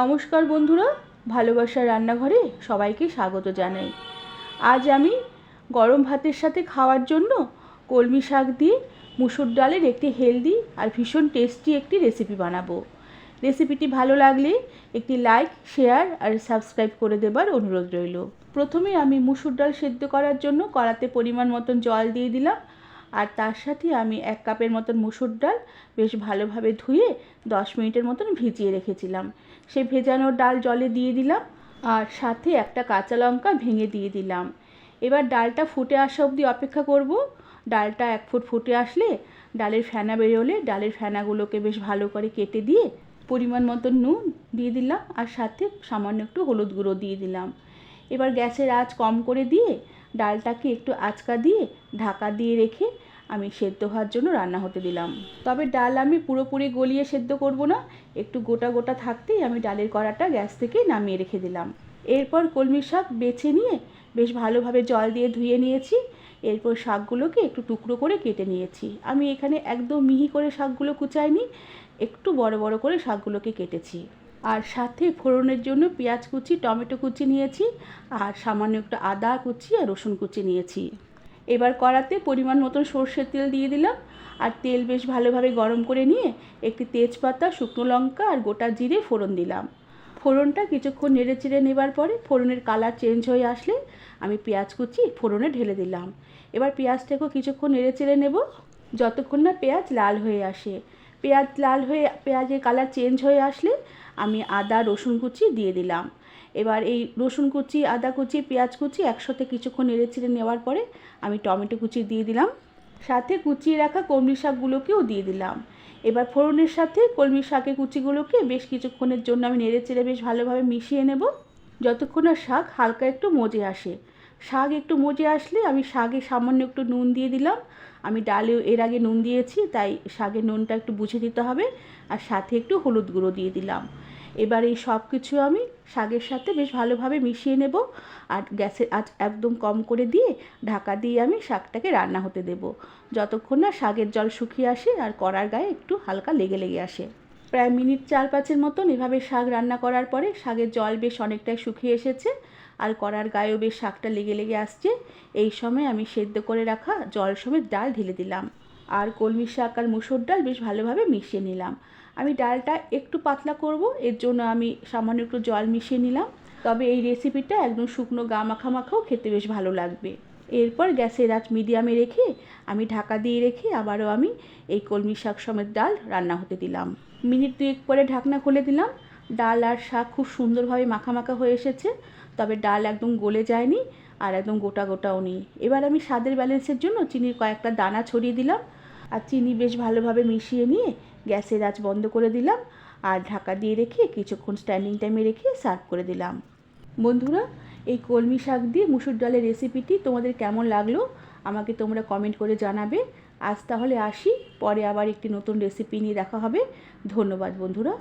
নমস্কার বন্ধুরা ভালোবাসার রান্নাঘরে সবাইকে স্বাগত জানাই। আজ আমি গরম ভাতের সাথে খাওয়ার জন্য কলমি শাক দিয়ে মুসুর ডালের একটি হেলদি আর ভীষণ টেস্টি একটি রেসিপি বানাবো। রেসিপিটি ভালো লাগলে একটি লাইক শেয়ার আর সাবস্ক্রাইব করে দেবার অনুরোধ রইল। প্রথমে আমি মুসুর ডাল সেদ্ধ করার জন্য কড়াতে পরিমাণ মতন জল দিয়ে দিলাম। আর তার সাথে আমি এক কাপের মতন মুসুর ডাল বেশ ভালোভাবে ধুয়ে দশ মিনিটের মতন ভিজিয়ে রেখেছিলাম। সেই ভেজানো ডাল জলে দিয়ে দিলাম আর সাথে একটা কাঁচা লঙ্কা ভেঙে দিয়ে দিলাম। এবার ডালটা ফুটে আসা অবধি অপেক্ষা করব। ডালটা এক ফুট ফুটে আসলে ডালের ফেনা বেরোলে ডালের ফেনাগুলোকে বেশ ভালো করে কেটে দিয়ে পরিমাণ মতো নুন দিয়ে দিলাম আর সাথে সামান্য একটু হলুদ গুঁড়ো দিয়ে দিলাম। এবার গ্যাসের আঁচ কম করে দিয়ে ডালটাকে একটু আঁচকা দিয়ে ঢাকা দিয়ে রেখে আমি সেদ্ধ হওয়ার জন্য রান্না হতে দিলাম। তবে ডাল আমি পুরোপুরি গলিয়ে সেদ্ধ করব না। একটু গোটা গোটা থাকতেই আমি ডালের কড়াটা গ্যাস থেকে নামিয়ে রেখে দিলাম। এরপর কলমি শাক বেছে নিয়ে বেশ ভালোভাবে জল দিয়ে ধুয়ে নিয়েছি। এরপর শাকগুলোকে একটু টুকরো করে কেটে নিয়েছি। আমি এখানে একদম মিহি করে শাকগুলো কুচাইনি, একটু বড় বড় করে শাকগুলোকে কেটেছি। আর সাথে ফোড়নের জন্য পেঁয়াজ কুচি, টমেটো কুচি নিয়েছি। আর সামান্য একটু আদা কুচি আর রসুন কুচি নিয়েছি। এবার কড়াতে পরিমাণ মতো সর্ষের তেল দিয়ে দিলাম। আর তেল বেশ ভালোভাবে গরম করে নিয়ে একটি তেজপাতা, শুকনো লঙ্কা আর গোটা জিরে ফোড়ন দিলাম। ফোড়নটা কিছুক্ষণ নেড়ে চেড়ে নেবার পরে ফোড়নের কালার চেঞ্জ হয়ে আসলে আমি পেঁয়াজ কুচি ফোড়নে ঢেলে দিলাম। এবার পেঁয়াজটাকেও কিছুক্ষণ নেড়ে চেড়ে নেব। যতক্ষণ না পেঁয়াজ লাল হয়ে আসে পেঁয়াজ লাল হয়ে, পেঁয়াজের কালার চেঞ্জ হয়ে আসলে আমি আদা, রসুন কুচি দিয়ে দিলাম। এবার এই রসুন কুচি, আদা কুচি, পেঁয়াজ কুচি একসাথে কিছুক্ষণ নেড়ে চেড়ে নেওয়ার পরে আমি টমেটো কুচি দিয়ে দিলাম। সাথে কুচিয়ে রাখা কলমি শাকগুলোকেও দিয়ে দিলাম। এবার ফোড়নের সাথে কলমি শাকের কুচিগুলোকে বেশ কিছুক্ষণের জন্য আমি নেড়ে চেড়ে বেশ ভালোভাবে মিশিয়ে নেব। যতক্ষণ না শাক হালকা একটু মজে আসে। শাক একটু মজে আসলে আমি শাকে সামান্য একটু নুন দিয়ে দিলাম। আমি ডালেও এর আগে নুন দিয়েছি, তাই শাকের নুনটা একটু বুঝে দিতে হবে। আর সাথে একটু হলুদ গুঁড়ো দিয়ে দিলাম। এবার এই সব কিছু আমি শাকের সাথে বেশ ভালোভাবে মিশিয়ে নেব। আর গ্যাসের আঁচ একদম কম করে দিয়ে ঢাকা দিয়ে আমি শাকটাকে রান্না হতে দেব। যতক্ষণ না শাকের জল শুকিয়ে আসে আর কড়ার গায়ে একটু হালকা লেগে লেগে আসে। প্রায় মিনিট চার পাঁচের মতন এভাবে শাক রান্না করার পরে শাকের জল বেশ অনেকটাই শুকিয়ে এসেছে আর কড়ার গায়েও বেশ শাকটা লেগে লেগে আসছে। এই সময় আমি সেদ্ধ করে রাখা জল সমেত ডাল ঢেলে দিলাম আর কলমি শাক আর মুসুর ডাল বেশ ভালোভাবে মিশিয়ে নিলাম। আমি ডালটা একটু পাতলা করব, এর জন্য আমি সামান্য একটু জল মিশিয়ে নিলাম। তবে এই রেসিপিটা একদম শুকনো গা মাখা মাখাও খেতে বেশ ভালো লাগবে। এরপর গ্যাসের আঁচ মিডিয়ামে রেখে আমি ঢাকা দিয়ে রেখে আবারও আমি এই কলমি শাক সমেত ডাল রান্না হতে দিলাম। মিনিট দুয়েক পরে ঢাকনা খুলে দিলাম। ডাল আর শাক খুব সুন্দরভাবে মাখা হয়ে এসেছে, তবে ডাল একদম গলে যায়নি আর একদম গোটা গোটাও নেই। এবার আমি স্বাদের ব্যালেন্সের জন্য চিনির কয়েকটা দানা ছড়িয়ে দিলাম আর চিনি বেশ ভালোভাবে মিশিয়ে নিয়ে গ্যাসের আঁচ বন্ধ করে দিলাম আর ঢাকা দিয়ে রেখে কিছুক্ষণ স্ট্যান্ডিং টাইমে রেখে সার্ভ করে দিলাম। বন্ধুরা এই কলমি শাক দিয়ে মুসুর ডালের রেসিপিটি তোমাদের কেমন লাগল আমাকে তোমরা কমেন্ট করে জানাবে। আজ তাহলে আসি, পরে আবার একটি নতুন রেসিপি নিয়ে দেখা হবে। ধন্যবাদ বন্ধুরা।